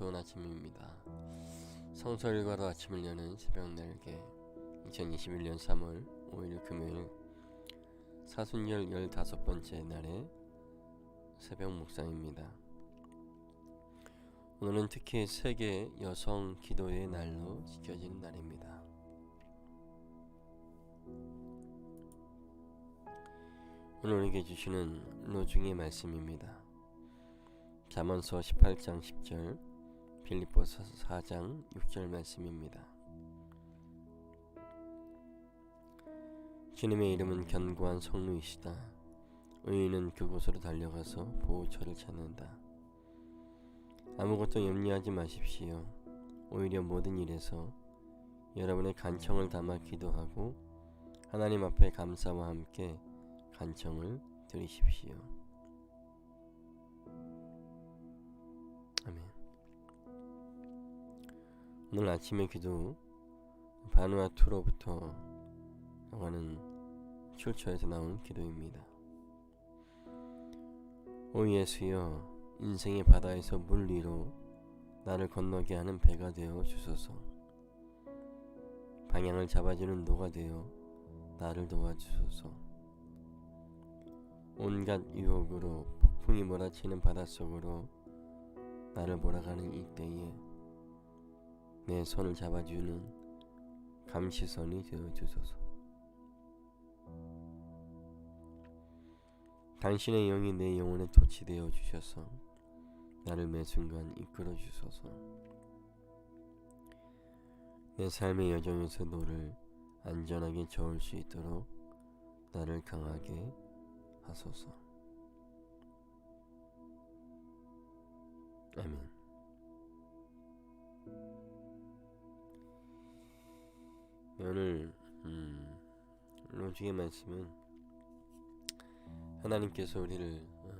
좋은 아침입니다. 성서 일과로 아침을 여는 새벽 날개 2021년 3월 5일 금요일 사순절 15번째 날의 새벽 묵상입니다. 오늘은 특히 세계 여성 기도의 날로 지켜지는 날입니다. 오늘 우리에게 주시는 로중의 말씀입니다. 잠언서 18장 10절 빌립보서 4장 6절 말씀입니다. 주님의 이름은 견고한 성루이시다. 의인은 그곳으로 달려가서 보호처를 찾는다. 아무것도 염려하지 마십시오. 오히려 모든 일에서 여러분의 간청을 담아 기도하고 하나님 앞에 감사와 함께 간청을 드리십시오. 오늘 아침의 기도 바누아투로부터 하는 출처에서 나온 기도입니다. 오 예수여 인생의 바다에서 물 위로 나를 건너게 하는 배가 되어 주소서. 방향을 잡아주는 노가 되어 나를 도와주소서. 온갖 유혹으로 폭풍이 몰아치는 바닷속으로 나를 몰아가는 이때에 내 손을 잡아주는 감시선이 되어 주소서. 당신의 영이 내 영혼에 도치되어 주셔서 나를 매 순간 이끌어 주소서. 내 삶의 여정에서 너를 안전하게 저을 수 있도록 나를 강하게 하소서. 아멘. 오늘 음, 로중의 말씀은 하나님께서 우리를 어,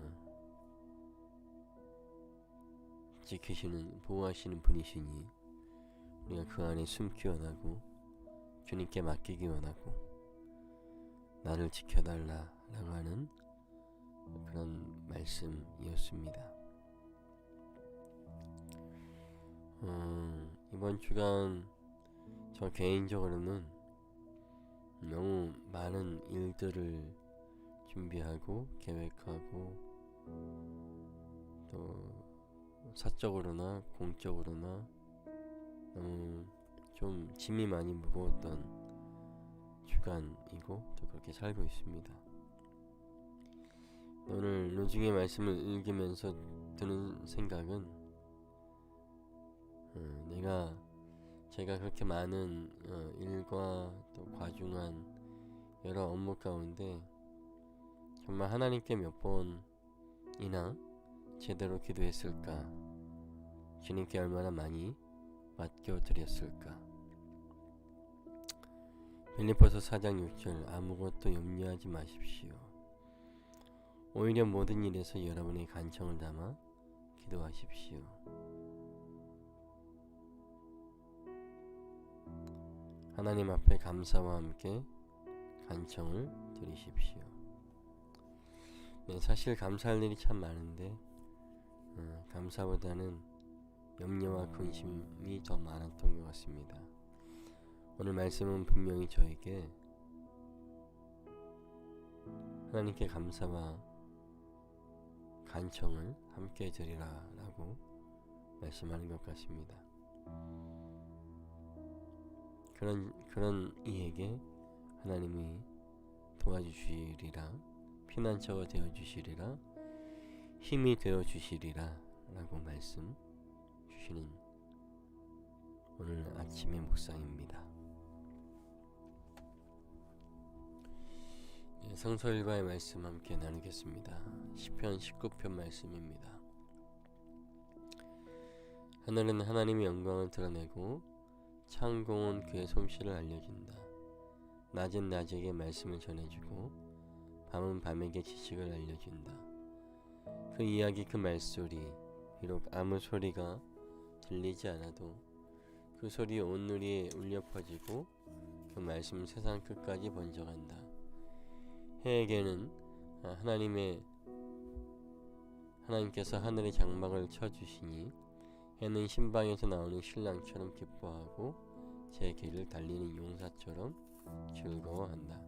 지키시는 보호하시는 분이시니 우리가 그 안에 숨기 원하고 주님께 맡기기 원하고 나를 지켜달라라고 하는 그런 말씀이었습니다. 어, 이번 주간 저 개인적으로는 너무 많은 일들을 준비하고 계획하고 또 사적으로나 공적으로나 너무 좀 짐이 많이 무거웠던 주간이고 또 그렇게 살고 있습니다. 오늘 로중의 말씀을 읽으면서 드는 생각은 어, 내가 제가 그렇게 많은 어, 일과 또 과중한 여러 업무 가운데 정말 하나님께 몇 번이나 제대로 기도했을까? 주님께 얼마나 많이 맡겨드렸을까? 빌리포서 4장 6절 아무것도 염려하지 마십시오. 오히려 모든 일에서 여러분의 간청을 담아 기도하십시오. 하나님 앞에 감사와 함께 간청을 드리십시오. 네, 사실 감사할 일이 참 많은데 어, 감사보다는 염려와 근심이 더 많았던 것 같습니다. 오늘 말씀은 분명히 저에게 하나님께 감사와 간청을 함께 드리라라고 말씀하는 것 같습니다. 그런 그런 이에게 하나님이 도와주시리라 피난처가 되어 주시리라 힘이 되어 주시리라라고 말씀 주시는 오늘 아침의 묵상입니다. 예, 성서 일과의 말씀 함께 나누겠습니다. 시편 19편 말씀입니다. 하늘은 하나님의 영광을 드러내고 창공은 그의 솜씨를 알려준다. 낮은 낮에게 말씀을 전해주고 밤은 밤에게 지식을 알려준다. 그 이야기 그 말소리 비록 아무 소리가 들리지 않아도 그 소리 온누리에 울려 퍼지고 그 말씀 세상 끝까지 번져간다. 해에게는 하나님의 하나님께서 하늘의 장막을 쳐 주시니 해는 신방에서 나오는 신랑처럼 기뻐하고 제 길을 달리는 용사처럼 즐거워한다.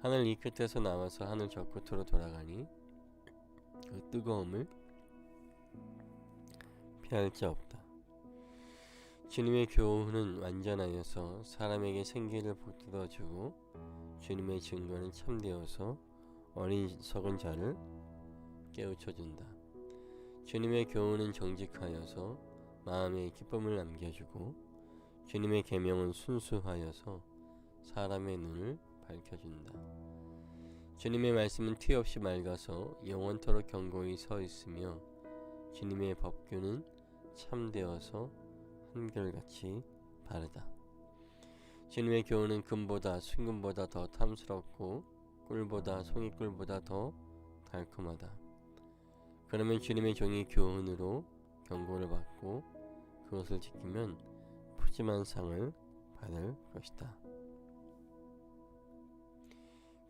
하늘 이 끝에서 나와서 하늘 저 끝으로 돌아가니 그 뜨거움을 피할 자 없다. 주님의 교훈은 완전하여서 사람에게 생기를 북돋아주고 주님의 증거는 참되어서 어리석은 자를 깨우쳐 준다. 주님의 교훈은 정직하여서 마음에 기쁨을 남겨주고 주님의 계명은 순수하여서 사람의 눈을 밝혀준다. 주님의 말씀은 티 없이 맑아서 영원토록 견고히 서 있으며 주님의 법규는 참되어서 한결같이 바르다. 주님의 교훈은 금보다 순금보다 더 탐스럽고 꿀보다 송이꿀보다 더 달콤하다. 그러면 주님의 종이 교훈으로 경고를 받고 그것을 지키면 푸짐한 상을 받을 것이다.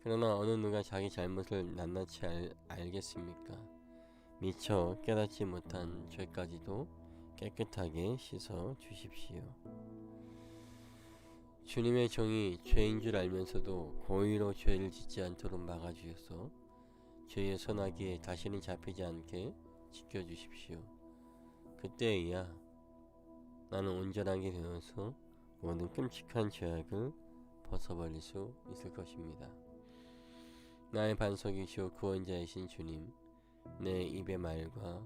그러나 어느 누가 자기 잘못을 낱낱이 알, 알겠습니까? 미처 깨닫지 못한 죄까지도 깨끗하게 씻어 주십시오. 주님의 종이 죄인 줄 알면서도 고의로 죄를 짓지 않도록 막아주셔서 죄의 선하기에 다시는 잡히지 않게 지켜주십시오. 그때에야 나는 온전하게 되어서 모든 끔찍한 죄악을 벗어버릴 수 있을 것입니다. 나의 반석이시오 구원자이신 주님, 내 입의 말과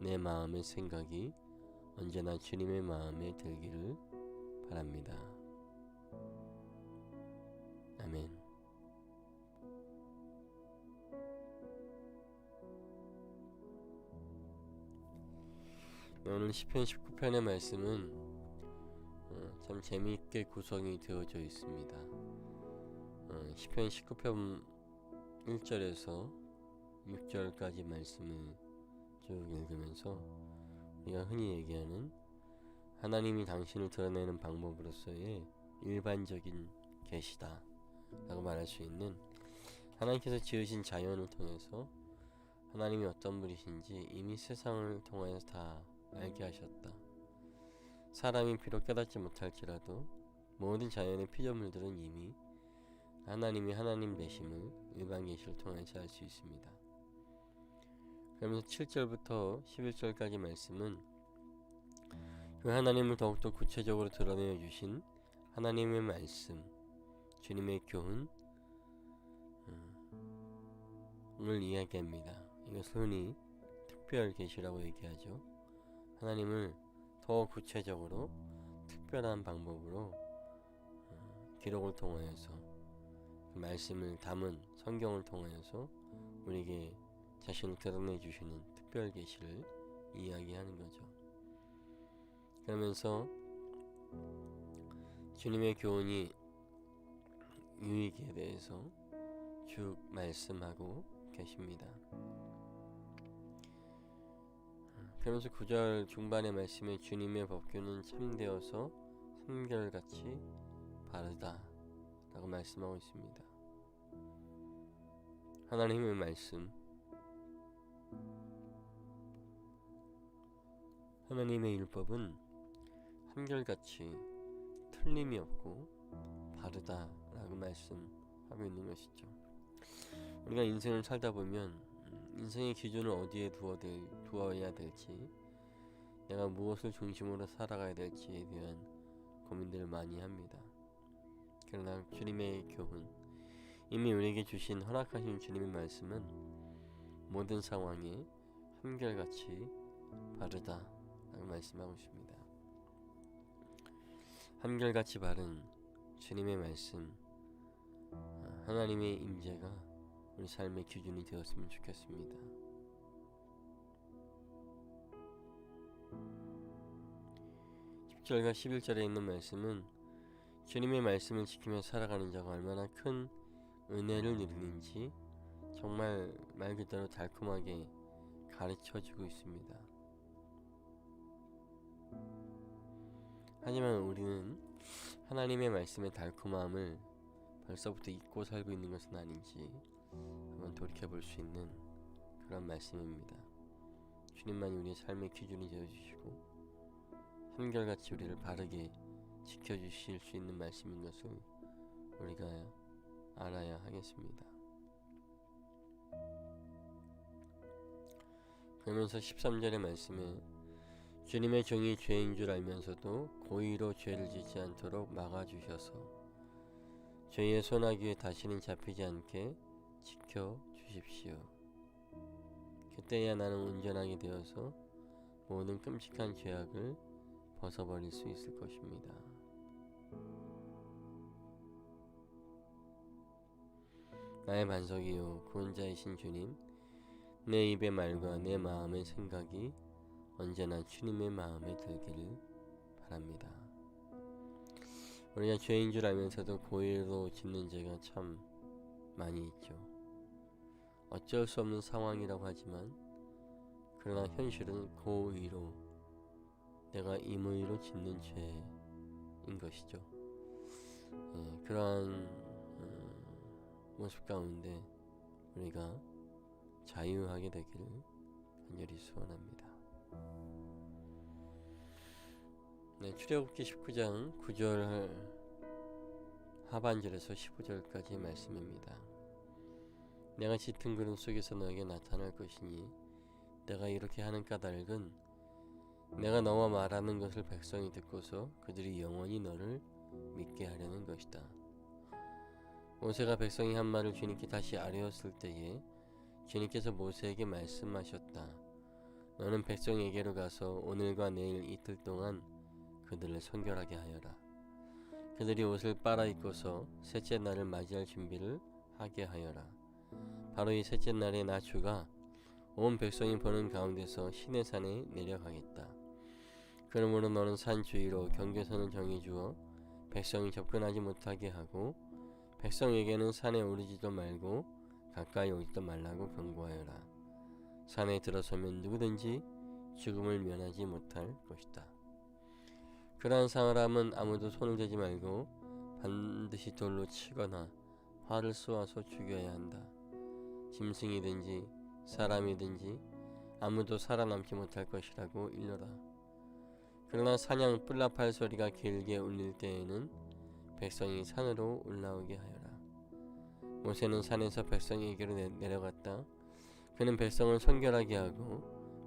내 마음의 생각이 언제나 주님의 마음에 들기를 바랍니다. 오늘 시편 19편의 말씀은 어, 참 재미있게 구성이 되어져 있습니다. 어, 시편 19편 1절에서 6절까지 말씀을 쭉 읽으면서 우리가 흔히 얘기하는 하나님이 당신을 드러내는 방법으로서의 일반적인 계시다 라고 말할 수 있는 하나님께서 지으신 자연을 통해서 하나님이 어떤 분이신지 이미 세상을 통하여서 다 알게 하셨다. 사람이 비록 깨닫지 못할지라도 모든 자연의 피조물들은 이미 하나님이 하나님 되심을 일반 계시를 통해서 알 수 있습니다. 그러면서 7절부터 11절까지 말씀은 그 하나님을 더욱더 구체적으로 드러내어 주신 하나님의 말씀, 주님의 교훈, 을 이야기합니다. 이것을 흔히 특별 계시라고 얘기하죠. 하나님을 더 구체적으로 특별한 방법으로 어, 기록을 통하여서 그 말씀을 담은 성경을 통하여서 우리에게 자신을 드러내 주시는 특별 계시를 이야기하는 거죠. 그러면서 주님의 교훈이 유익에 대해서 쭉 말씀하고 계십니다. 그러면서 9절 중반의 말씀에 주님의 법규는 참되어서 삼결같이 바르다 라고 말씀하고 있습니다. 하나님의 말씀 하나님의 율법은 한결같이 틀림이 없고 바르다 라고 말씀하고 있는 것이죠. 우리가 인생을 살다 보면 음, 인생의 기준을 어디에 두어야 될지 내가 무엇을 중심으로 살아가야 될지에 대한 고민들을 많이 합니다. 그러나 주님의 교훈 이미 우리에게 주신 허락하신 주님의 말씀은 모든 상황에 한결같이 바르다 라고 말씀하고 있습니다. 한결같이 바른 주님의 말씀 하나님의 임재가 우리 삶의 기준이 되었으면 좋겠습니다. (10절과) (11절에) 있는 말씀은 주님의 말씀을 지키며 살아가는 자가 얼마나 큰 은혜를 누리는지 정말 말 그대로 달콤하게 가르쳐 주고 있습니다. 하지만 우리는 하나님의 말씀의 달콤함을 벌써부터 잊고 살고 있는 것은 아닌지 한번 돌이켜 볼 수 있는 그런 말씀입니다. 주님만이 우리의 삶의 기준이 되어 주시고 한결같이 우리를 바르게 지켜 주실 수 있는 말씀인 것을 우리가 알아야 하겠습니다. 그러면서 13절의 말씀에 주님의 종이 죄인 줄 알면서도 고의로 죄를 짓지 않도록 막아주셔서 죄의 소나기에 다시는 잡히지 않게 지켜 주십시오. 그때야 나는 온전하게 되어서 모든 끔찍한 죄악을 벗어버릴 수 있을 것입니다. 나의 반석이요 구원자이신 주님 내 입의 말과 내 마음의 생각이 언제나 주님의 마음에 들기를 바랍니다. 우리가 죄인 줄 알면서도 고의로 짓는 죄가 참 많이 있죠. 어쩔 수 없는 상황이라고 하지만 그러나 현실은 고의로 내가 임의로 짓는 죄인 것이죠. 예, 그러한 음, 모습 가운데 우리가 자유하게 되기를 간절히 소원합니다. 네, 출애굽기 19장 9절 하반절에서 15절까지 말씀입니다. 내가 짙은 구름 속에서 너에게 나타날 것이니 내가 이렇게 하는 까닭은 내가 너와 말하는 것을 백성이 듣고서 그들이 영원히 너를 믿게 하려는 것이다. 모세가 백성이 한 말을 주님께 다시 아뢰었을 때에 주님께서 모세에게 말씀하셨다. 너는 백성에게로 가서 오늘과 내일 이틀 동안 그들을 선결하게 하여라. 그들이 옷을 빨아 입고서 셋째 날을 맞이할 준비를 하게 하여라. 바로 이 셋째 날에 나 주가 온 백성이 보는 가운데서 시내 산에 내려가겠다. 그러므로 너는 산 주위로 경계선을 정해 주어 백성이 접근하지 못하게 하고 백성에게는 산에 오르지도 말고 가까이 오지도 말라고 경고하여라. 산에 들어서면 누구든지 죽음을 면하지 못할 것이다. 그러한 사람은 아무도 손을 대지 말고 반드시 돌로 치거나 활을 쏘아서 죽여야 한다. 짐승이든지 사람이든지 아무도 살아남지 못할 것이라고 일러라. 그러나 사냥 뿔라팔 소리가 길게 울릴 때에는 백성이 산으로 올라오게 하여라. 모세는 산에서 백성에게로 내, 내려갔다. 그는 백성을 선결하게 하고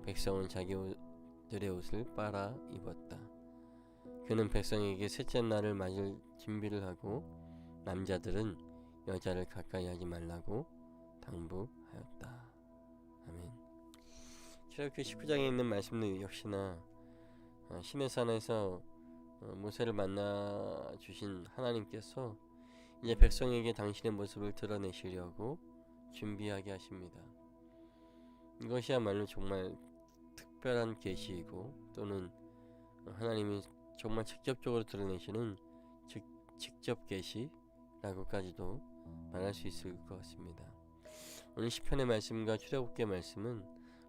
백성은 자기 옷들의 옷을 빨아 입었다. 그는 백성에게 셋째 날을 맞을 준비를 하고 남자들은 여자를 가까이 하지 말라고 당부하였다. 아멘. 출애굽기 19장에 있는 말씀도 역시나 어, 시내산에서 어, 모세를 만나 주신 하나님께서 이제 백성에게 당신의 모습을 드러내시려고 준비하게 하십니다. 이것이야말로 정말 특별한 계시이고 또는 하나님이 정말 직접적으로 드러내시는 직, 직접 계시라고까지도 말할 수 있을 것 같습니다. 오늘 시편의 말씀과 출애굽기의 말씀은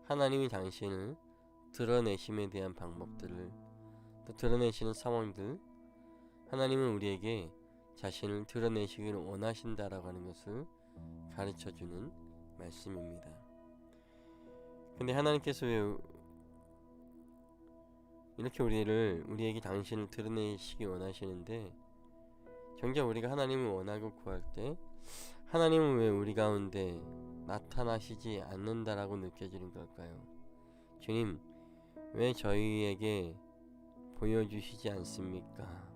하나님이 당신을 드러내심에 대한 방법들을 또 드러내시는 상황들 하나님은 우리에게 자신을 드러내시기를 원하신다라고 하는 것을 가르쳐 주는 말씀입니다. 근데 하나님께서 왜 이렇게 우리를 우리에게 당신을 드러내시기 원하시는데 정작 우리가 하나님을 원하고 구할 때 하나님은 왜 우리 가운데 나타나시지 않는다라고 느껴지는 걸까요? 주님, 왜 저희에게 보여주시지 않습니까?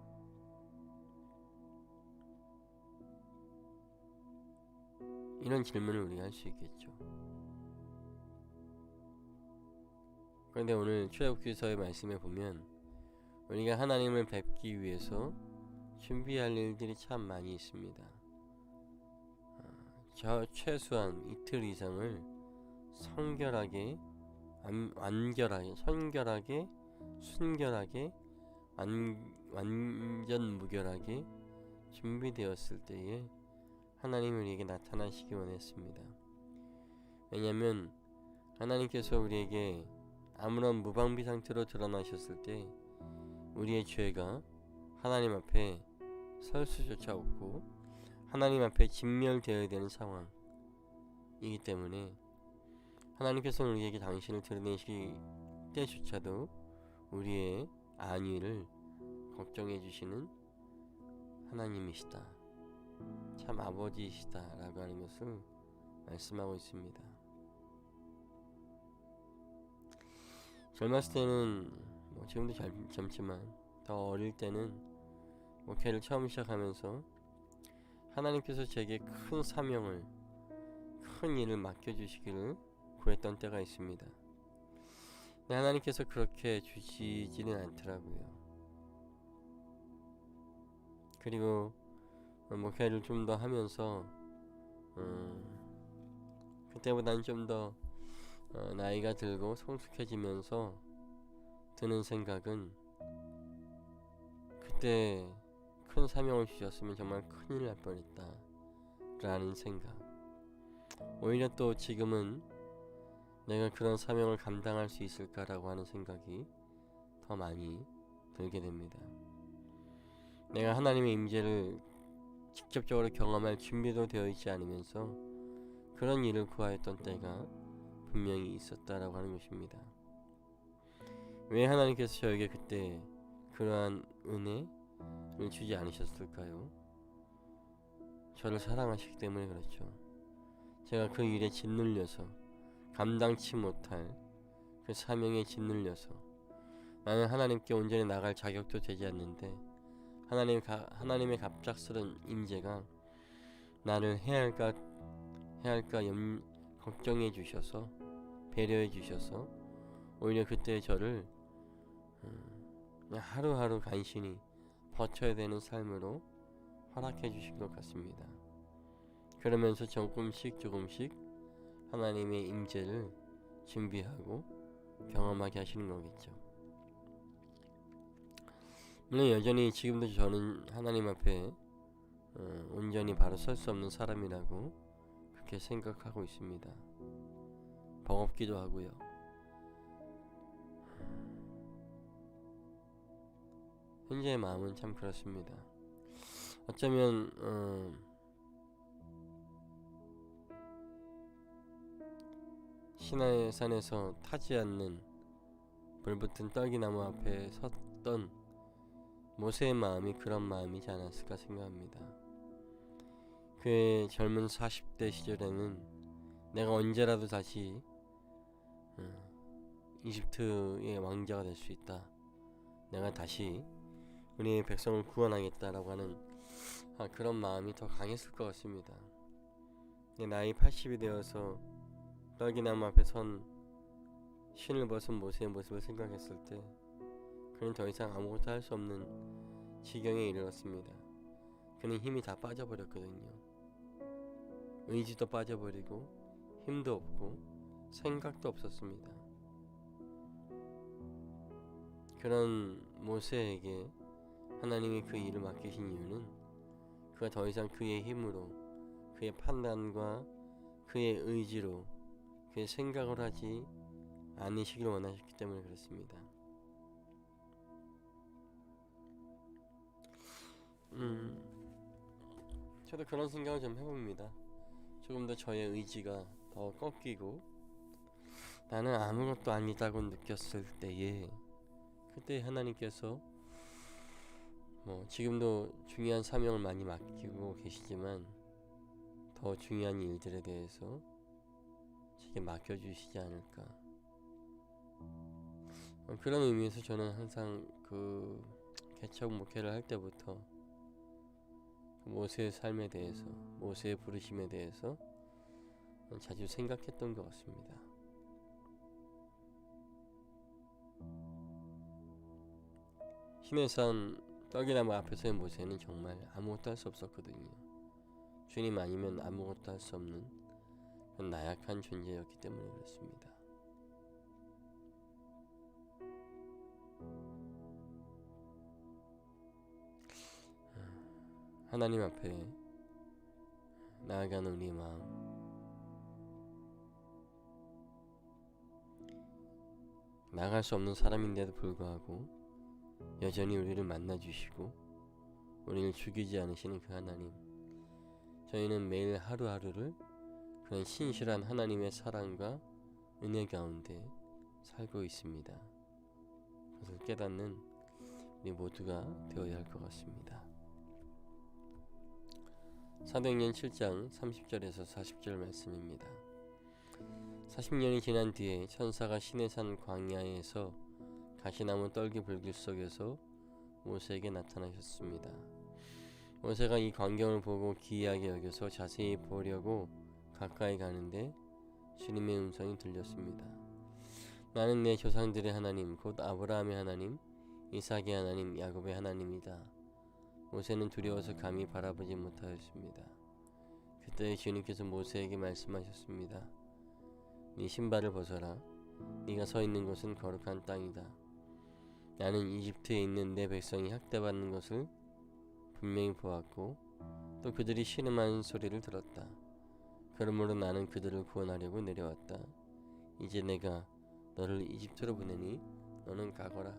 이런 질문을 우리가 할 수 있겠죠. 그런데 오늘 출애굽기서의 말씀에 보면 우리가 하나님을 뵙기 위해서 준비할 일들이 참 많이 있습니다. 최소한 이틀 이상을 성결하게 완, 완결하게 선결하게 순결하게 완, 완전 무결하게 준비되었을 때에 하나님 우리에게 나타나시기 원했습니다. 왜냐하면 하나님께서 우리에게 아무런 무방비 상태로 드러나셨을 때 우리의 죄가 하나님 앞에 설 수조차 없고 하나님 앞에 진멸되어야 되는 상황이기 때문에 하나님께서는 우리에게 당신을 드러내시기 때조차도 우리의 안위를 걱정해 주시는 하나님이시다. 참 아버지이시다 라고 하는 것을 말씀하고 있습니다. 젊었을 때는 뭐 지금도 젊, 젊지만 더 어릴 때는 목회를 처음 시작하면서 하나님께서 제게 큰 사명을 큰 일을 맡겨주시기를 구했던 때가 있습니다. 하나님께서 그렇게 주시지는 않더라고요. 그리고 목회를 좀 더 하면서 음, 그때보다는 좀더 어, 나이가 들고 성숙해지면서 드는 생각은 그때 큰 사명을 주셨으면 정말 큰일 날 뻔했다 라는 생각 오히려 또 지금은 내가 그런 사명을 감당할 수 있을까라고 하는 생각이 더 많이 들게 됩니다. 내가 하나님의 임재를 직접적으로 경험할 준비도 되어 있지 않으면서 그런 일을 구하였던 때가 분명히 있었다라고 하는 것입니다. 왜 하나님께서 저에게 그때 그러한 은혜 를 주지 않으셨을까요? 저를 사랑하시기 때문에 그렇죠. 제가 그 일에 짓눌려서 감당치 못할 그 사명에 짓눌려서 나는 하나님께 온전히 나갈 자격도 되지 않는데 하나님 가, 하나님의 갑작스런 임재가 나를 해야 할까 해야 할까 염, 걱정해 주셔서 배려해 주셔서 오히려 그때 저를 음, 하루하루 간신히 버텨야 되는 삶으로 허락해 주신 것 같습니다. 그러면서 조금씩 조금씩 하나님의 임재를 준비하고 경험하게 하시는 거겠죠. 물론 여전히 지금도 저는 하나님 앞에 어, 온전히 바로 설 수 없는 사람이라고 그렇게 생각하고 있습니다. 버겁기도 하고요. 현재의 마음은 참 그렇습니다. 어쩌면 어, 신화의 산에서 타지 않는 불붙은 떨기나무 앞에 섰던 모세의 마음이 그런 마음이지 않았을까 생각합니다. 그의 젊은 40대 시절에는 내가 언제라도 다시 어, 이집트의 왕자가 될 수 있다. 내가 다시 우리의 백성을 구원하겠다라고 하는 아, 그런 마음이 더 강했을 것 같습니다. 나이 80이 되어서 떨기나무 앞에 선 신을 벗은 모세의 모습을 생각했을 때 그는 더 이상 아무것도 할 수 없는 지경에 이르렀습니다. 그는 힘이 다 빠져버렸거든요. 의지도 빠져버리고 힘도 없고 생각도 없었습니다. 그런 모세에게 하나님이 그 일을 맡기신 이유는 그가 더 이상 그의 힘으로 그의 판단과 그의 의지로 그의 생각을 하지 않으시길 원하셨기 때문에 그렇습니다. 음, 저도 그런 생각을 좀 해봅니다. 조금 더 저의 의지가 더 꺾이고 나는 아무것도 아니다고 느꼈을 때에 그때 하나님께서 뭐 지금도 중요한 사명을 많이 맡기고 계시지만 더 중요한 일들에 대해서 제게 맡겨주시지 않을까 어, 그런 의미에서 저는 항상 그 개척 목회를 할 때부터 모세의 삶에 대해서 모세의 부르심에 대해서 자주 생각했던 것 같습니다. 신해산 떡이나무 앞에서의 모세는 정말 아무것도 할 수 없었거든요. 주님 아니면 아무것도 할 수 없는 나약한 존재였기 때문에 그렇습니다. 하나님 앞에 나아가는 우리 마음 나갈 수 없는 사람인데도 불구하고 여전히 우리를 만나 주시고 우리를 죽이지 않으시는 그 하나님 저희는 매일 하루하루를 그런 신실한 하나님의 사랑과 은혜 가운데 살고 있습니다. 그것을 깨닫는 우리 모두가 되어야 할 것 같습니다. 사도행전 7장 30절에서 40절 말씀입니다. 40년이 지난 뒤에 천사가 시내산 광야에서 가시나무 떨기 불길 속에서 모세에게 나타나셨습니다. 모세가 이 광경을 보고 기이하게 여겨서 자세히 보려고 가까이 가는데 주님의 음성이 들렸습니다. 나는 내 조상들의 하나님 곧 아브라함의 하나님 이삭의 하나님 야곱의 하나님이다. 모세는 두려워서 감히 바라보지 못하였습니다. 그때 주님께서 모세에게 말씀하셨습니다. 네 신발을 벗어라. 네가 서 있는 곳은 거룩한 땅이다. 나는 이집트에 있는 내 백성이 학대받는 것을 분명히 보았고 또 그들이 신음하는 소리를 들었다. 그러므로 나는 그들을 구원하려고 내려왔다. 이제 내가 너를 이집트로 보내니 너는 가거라.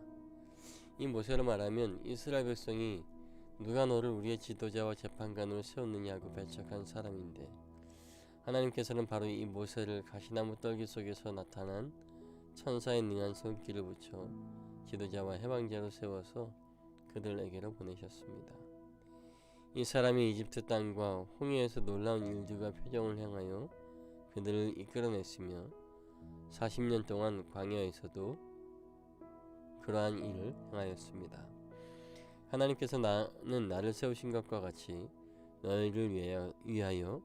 이 모세로 말하면 이스라엘 백성이 누가 너를 우리의 지도자와 재판관으로 세웠느냐고 배척한 사람인데 하나님께서는 바로 이 모세를 가시나무 떨기 속에서 나타난 천사의 능한 손길을 붙여 지도자와 해방자로 세워서 그들에게로 보내셨습니다. 이 사람이 이집트 땅과 홍해에서 놀라운 일들과 표정을 행하여 그들을 이끌어냈으며 40년 동안 광야에서도 그러한 일을 행하였습니다. 하나님께서 나는 나를 세우신 것과 같이 너희를 위하여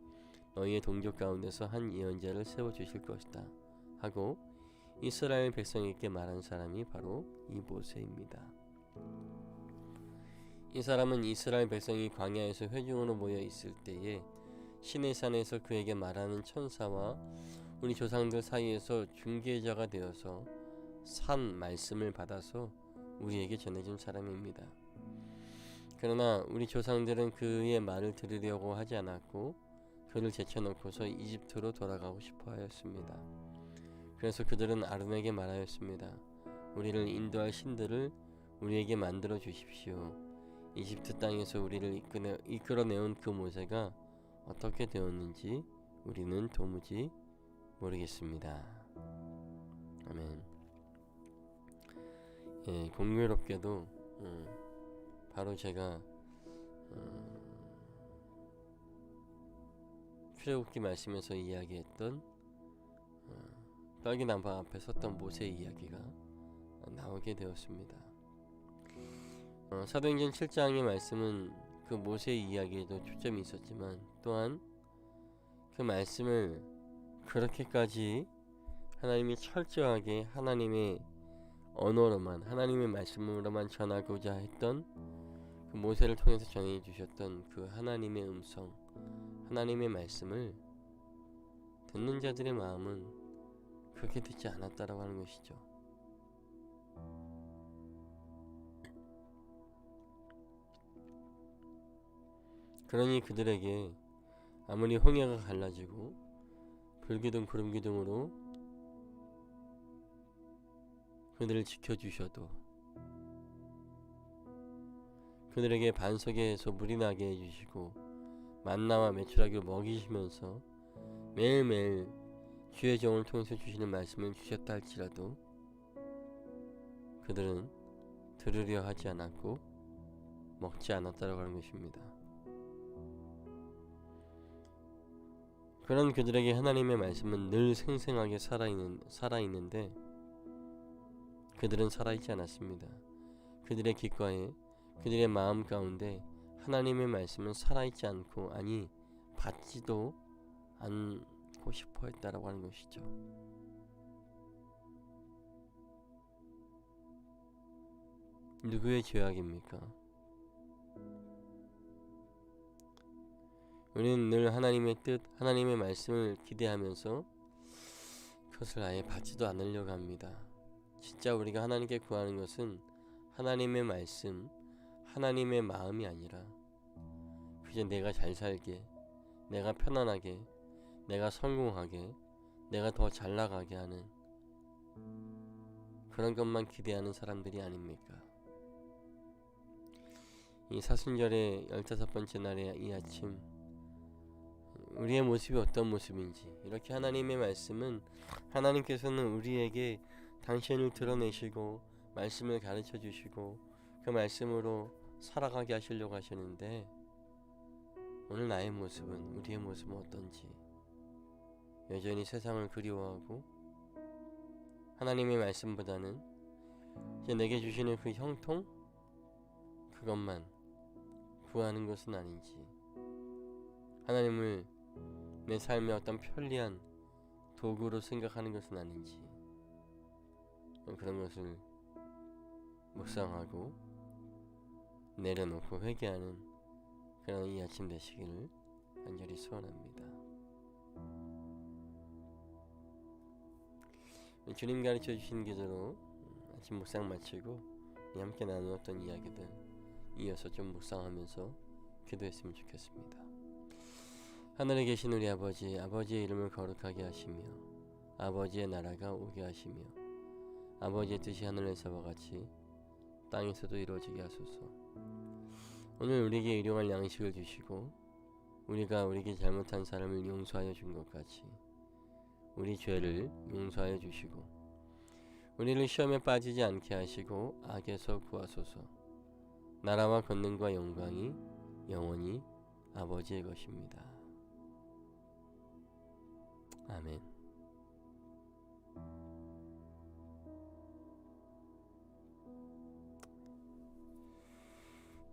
너희의 동족 가운데서 한 예언자를 세워 주실 것이다 하고 이스라엘 백성에게 말한 사람이 바로 이 모세입니다. 이 사람은 이스라엘 백성이 광야에서 회중으로 모여 있을 때에 신의 산에서 그에게 말하는 천사와 우리 조상들 사이에서 중개자가 되어서 산 말씀을 받아서 우리에게 전해준 사람입니다. 그러나 우리 조상들은 그의 말을 들으려고 하지 않았고 그를 제쳐놓고서 이집트로 돌아가고 싶어 하였습니다. 그래서 그들은 아론에게 말하였습니다. 우리를 인도할 신들을 우리에게 만들어 주십시오. 이집트 땅에서 우리를 이끌어, 내온 그 모세가 어떻게 되었는지 우리는 도무지 모르겠습니다. 아멘. 예, 공교롭게도 음, 바로 제가 음, 출애굽기 말씀에서 이야기했던 어, 빨기 남방 앞에 섰던 모세 이야기가 나오게 되었습니다. 어, 사도행전 7장의 말씀은 그 모세 이야기에도 초점이 있었지만 또한 그 말씀을 그렇게까지 하나님이 철저하게 하나님의 언어로만 하나님의 말씀으로만 전하고자 했던 그 모세를 통해서 전해 주셨던 그 하나님의 음성, 하나님의 말씀을 듣는 자들의 마음은 그렇게 듣지 않았다라고 하는 것이죠. 그러니 그들에게 아무리 홍해가 갈라지고 불기둥 구름기둥으로 그들을 지켜주셔도 그들에게 반석에서 물이 나게 해주시고 만나와 메추라기를 먹이시면서 매일매일 주의 종을 통해서 주시는 말씀을 주셨다 할지라도 그들은 들으려 하지 않았고 먹지 않았다라고 하는 것입니다. 그런 그들에게 하나님의 말씀은 늘 생생하게 살아있는, 살아있는데 그들은 살아있지 않았습니다. 그들의 귓가에 그들의 마음 가운데 하나님의 말씀은 살아있지 않고 아니 받지도 않고 싶어 했다라고 하는 것이죠. 누구의 죄악입니까? 우리는 늘 하나님의 뜻, 하나님의 말씀을 기대하면서 그것을 아예 받지도 않으려고 합니다. 진짜 우리가 하나님께 구하는 것은 하나님의 말씀, 하나님의 마음이 아니라 그저 내가 잘 살게, 내가 편안하게, 내가 성공하게, 내가 더 잘 나가게 하는 그런 것만 기대하는 사람들이 아닙니까? 이 사순절의 열다섯 번째 날의 이 아침 우리의 모습이 어떤 모습인지 이렇게 하나님의 말씀은 하나님께서는 우리에게 당신을 드러내시고 말씀을 가르쳐 주시고 그 말씀으로 살아가게 하시려고 하시는데 오늘 나의 모습은 우리의 모습은 어떤지 여전히 세상을 그리워하고 하나님의 말씀보다는 이제 내게 주시는 그 형통 그것만 구하는 것은 아닌지 하나님을 내 삶의 어떤 편리한 도구로 생각하는 것은 아닌지 그런 것을 묵상하고 내려놓고 회개하는 그런 이 아침 되시기를 간절히 소원합니다. 주님 가르쳐 주신 기도로 아침 묵상 마치고 함께 나누었던 이야기들 이어서 좀 묵상하면서 기도했으면 좋겠습니다. 하늘에 계신 우리 아버지, 아버지의 이름을 거룩하게 하시며 아버지의 나라가 오게 하시며 아버지의 뜻이 하늘에서와 같이 땅에서도 이루어지게 하소서. 오늘 우리에게 일용할 양식을 주시고 우리가 우리에게 잘못한 사람을 용서하여 준 것 같이 우리 죄를 용서하여 주시고 우리를 시험에 빠지지 않게 하시고 악에서 구하소서. 나라와 권능과 영광이 영원히 아버지의 것입니다. 아멘.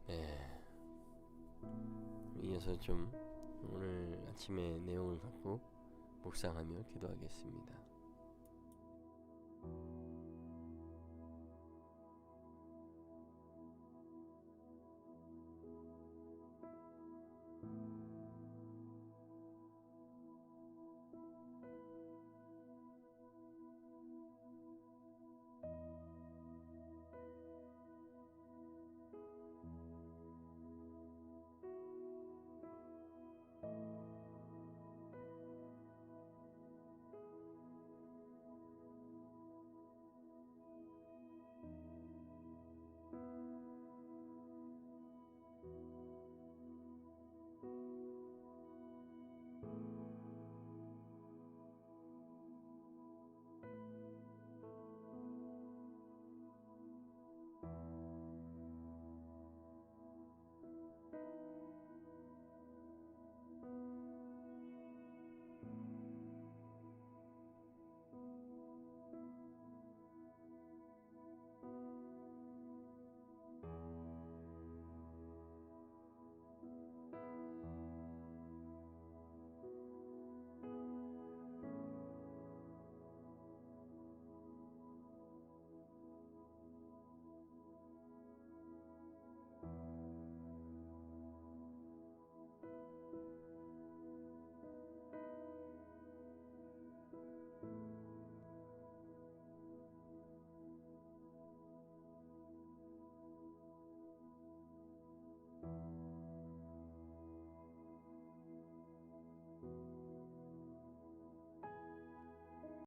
네. 이어서 좀 오늘 아침의 내용을 갖고 묵상하며 기도하겠습니다.